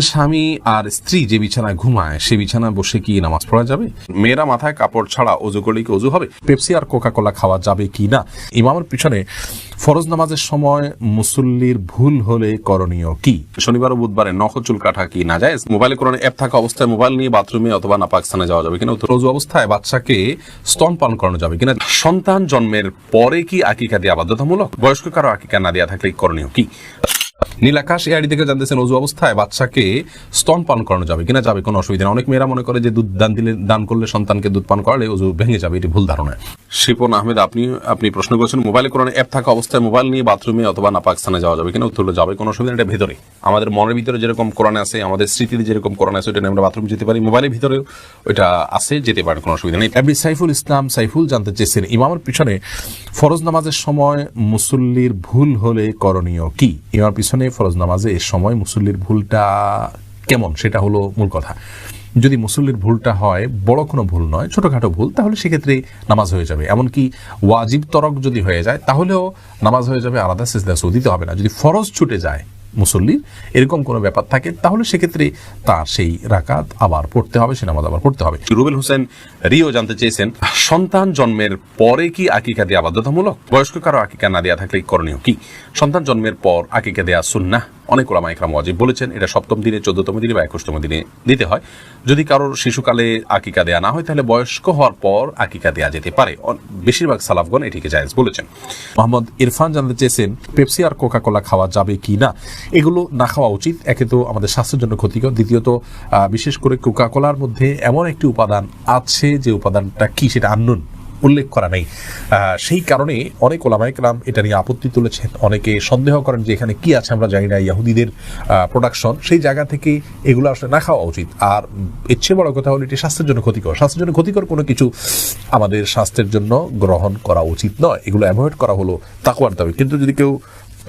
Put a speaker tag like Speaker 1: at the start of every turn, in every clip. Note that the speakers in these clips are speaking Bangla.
Speaker 1: স্বামী আর স্ত্রী যে বিছানায় ঘুমায়, সে বিছানায় বসে কি নামাজ পড়া যাবে? মেয়েরা মাথায় কাপড় ছাড়া অজু করলে কি অজু হবে? পেপসি আর কোকা কোলা খাওয়া যাবে কি না? ইমামের পিছনে ফরজ নামাজের সময় মুসল্লির ভুল হলে করণীয় কি? শনিবার ও বুধবারে নখ চুল কাটা কি না যায় মোবাইলে কোনো অ্যাপ থাকা অবস্থায় মোবাইল নিয়ে বাথরুমে অথবা নাপাক স্থানে যাওয়া যাবে কিনা রোজু অবস্থায় বাচ্চাকে স্তন পান করানো যাবে কিনা সন্তান জন্মের পরে কি আকিকা দেওয়া বাধ্যতামূলক? বয়স্ক কারও আকিকা না দেওয়া থাকলে করণীয় কি? নীলাকাশ এআইডি থেকে জানতেছেন অজু অবস্থায় বাচ্চাকে স্তন পান করানো যাবে। কিনা যাবে কোনো অসুবিধা নেই। অনেক মেয়েরা মনে করে যে দুধ দান দিলে দান করলে সন্তানকে দুধ পান করালে অজু ভেঙে যাবে। এটি ভুল ধারণা। শিপন আহমেদ, আপনি আপনি প্রশ্ন করেছেন, মোবাইলে কোনো অ্যাপ থাকা অবস্থায় মোবাইল নিয়ে বাথরুমে অথবা নাপাক স্থানে যাওয়া যাবে। কিনা উত্তর যাবে। কোনো অসুবিধা এটা ভেতরে আমাদের মনের ভিতরে যেরকম কোরআনে আছে, আমাদের স্মৃতিতে যেরকম কোরআন আছে নিয়ে আমরা বাথরুম যেতে পারি। মোবাইলের ভিতরেও ওইটা আছে, যেতে পারে, কোনো অসুবিধা নেই। এমনি সাইফুল ইসলাম সাইফুল জানতে চেয়েছেন, ইমামের পিছনে ফরজ নামাজের সময় মুসল্লির ভুল হলে করণীয় কি? ইমামের পিছনে ফরজ নামাজে এর সময় মুসল্লির ভুলটা কেমন? সেটা হলো মূল কথা। যদি মুসল্লির ভুলটা হয়, বড় কোনো ভুল নয়, ছোটখাটো ভুল, তাহলে সেক্ষেত্রে নামাজ হয়ে যাবে। এমনকি ওয়াজিব তরক যদি হয়ে যায়, তাহলেও নামাজ হয়ে যাবে, আলাদা সিজদা সৌদিতে হবে না। যদি ফরজ ছুটে যায় মুসল্লির এরকম কোনো ব্যাপার থাকে, তাহলে সেক্ষেত্রে তার সেই রাকাত আবার পড়তে হবে, সে নামাজ আবার পড়তে হবে। রুবেল হোসেন রিও জানতে চেয়েছেন, সন্তান জন্মের পরে কি আকিকা দেওয়া বাধ্যতামূলক? বয়স্ক কারও আকিকা না দেওয়া থাকলে করণীয় কি? সন্তান জন্মের পর আকিকা দেওয়া সুন্না অনেক ওলামা ইকরাম ওয়াজিব বলেছেন, এটা সপ্তম দিনে, চোদ্দতম দিনে বা একুশতম দিনে দিতে হয়। যদি কারোর শিশুকালে আকিকা দেয়া না হয়, তাহলে বয়স্ক হওয়ার পর আকিকা দেয়া যেতে পারে। বেশিরভাগ সালাফগণ এটিকে জায়েজ বলেছেন। মোহাম্মদ ইরফান জানতে চেয়েছেন, পেপসি আর কোকা কোলা খাওয়া যাবে কি না? এগুলো না খাওয়া উচিত। একে তো আমাদের স্বাস্থ্যের জন্য ক্ষতিকর। দ্বিতীয়ত বিশেষ করে কোকা কোলার মধ্যে এমন একটি উপাদান আছে যে উপাদানটা কি সেটা আননুন উল্লেখ করা নেই। সেই কারণে অনেক ওলামাইকরাম এটা নিয়ে আপত্তি তুলেছেন। অনেকে সন্দেহ করেন যে এখানে কি আছে আমরা জানি না, ইয়াহুদিদের প্রোডাকশন সেই জায়গা থেকে এগুলো আসলে না খাওয়া উচিত। আর চেয়ে বড় কথা হলো, এটি স্বাস্থ্যের জন্য ক্ষতিকর। স্বাস্থ্যের জন্য ক্ষতিকর কোনো কিছু আমাদের স্বাস্থ্যের জন্য গ্রহণ করা উচিত নয়। এগুলো অ্যাভয়েড করা হলো তাকুয়ার দাবি। কিন্তু যদি কেউ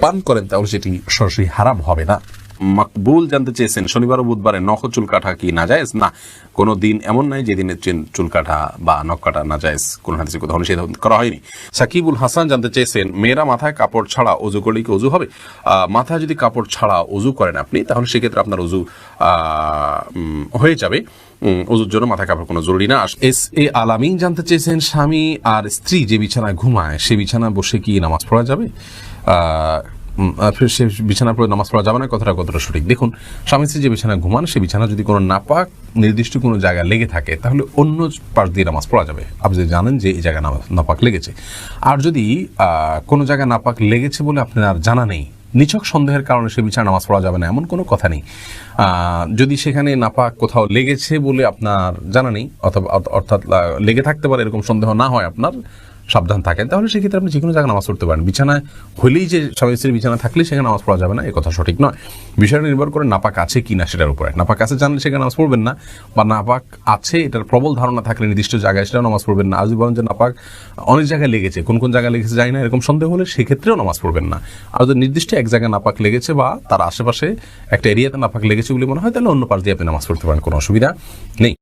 Speaker 1: পান করেন, তাহলে সেটি সরাসরি হারাম হবে না। মাকবুল জানতে চেয়েছেন, শনিবার ও বুধবারে নখ চুল কাটা কি না যায় না, কোনো দিন এমন নাই যেদিনে চুল- কাটা বা নখ কাটা না যায় কোন হাদিসে কোথাও নিষেধ করা হয়নি। সাকিবুল হাসান জানতে চেয়েছেন, মেয়েরা মাথায় কাপড় ছাড়া অজু করলে কি অজু হবে? মাথায় যদি কাপড় ছাড়া অজু করেন আপনি, তাহলে সেক্ষেত্রে আপনার অজু হয়ে যাবে। অজুর জন্য মাথায় কাপড় কোনো জরুরি না। এস এ আলামিন জানতে চেয়েছেন, স্বামী আর স্ত্রী যে বিছানায় ঘুমায়, সে বিছানায় বসে কি নামাজ পড়া যাবে? সে বিছানা পড়ে নামাজ পড়া যাবে না, কথাটা কতটা সঠিক? দেখুন, স্বামী স্ত্রী যে বিছানা ঘুমান সে বিছানা যদি কোনো নাপাক নির্দিষ্ট কোনো জায়গায় লেগে থাকে, তাহলে অন্য পাশ দিয়ে নামাজ পড়া যাবে। আপনি যদি জানেন যে এই জায়গায় নামাজ নাপাক লেগেছে। আর যদি কোনো জায়গায় নাপাক লেগেছে বলে আপনার জানা নেই, নিছক সন্দেহের কারণে সে বিছানা নামাজ পড়া যাবে না, এমন কোনো কথা নেই। যদি সেখানে নাপাক কোথাও লেগেছে বলে আপনার জানা নেই, অথবা অর্থাৎ লেগে থাকতে পারে, এরকম সন্দেহ না হয় আপনার সাবধান থাকেন, তাহলে সেক্ষেত্রে আপনি যে কোনো জায়গায় নামাজ পড়তে পারেন। বিছানায় হলেই যে স্বামী স্ত্রীর বিছানা থাকলে সেখানে নামাজ পড়া যাবে না, এ কথা সঠিক নয়। বিষয়টা নির্ভর করে নাপাক আছে কি না সেটার উপরে। নাপাক আছে জানলে সেখানে নামাজ পড়বেন না, বা নাপাক আছে, এটার প্রবল ধারণা থাকলে নির্দিষ্ট জায়গায় সেটাও নামাজ পড়বেন না। আর বলেন যে নাপাক অনেক জায়গায় লেগেছে, কোন কোন জায়গায় লেগেছে জানি না, এরকম সন্দেহ হলে সেক্ষেত্রেও নামাজ পড়বেন না। আর যদি নির্দিষ্ট এক জায়গায় নাপাক লেগেছে বা তার আশেপাশে একটা এরিয়াতে নাপাক লেগেছে বলে মনে হয়, তাহলে অন্য পাশ দিয়ে আপনি নামাজ পড়তে পারেন, কোনো অসুবিধা নেই।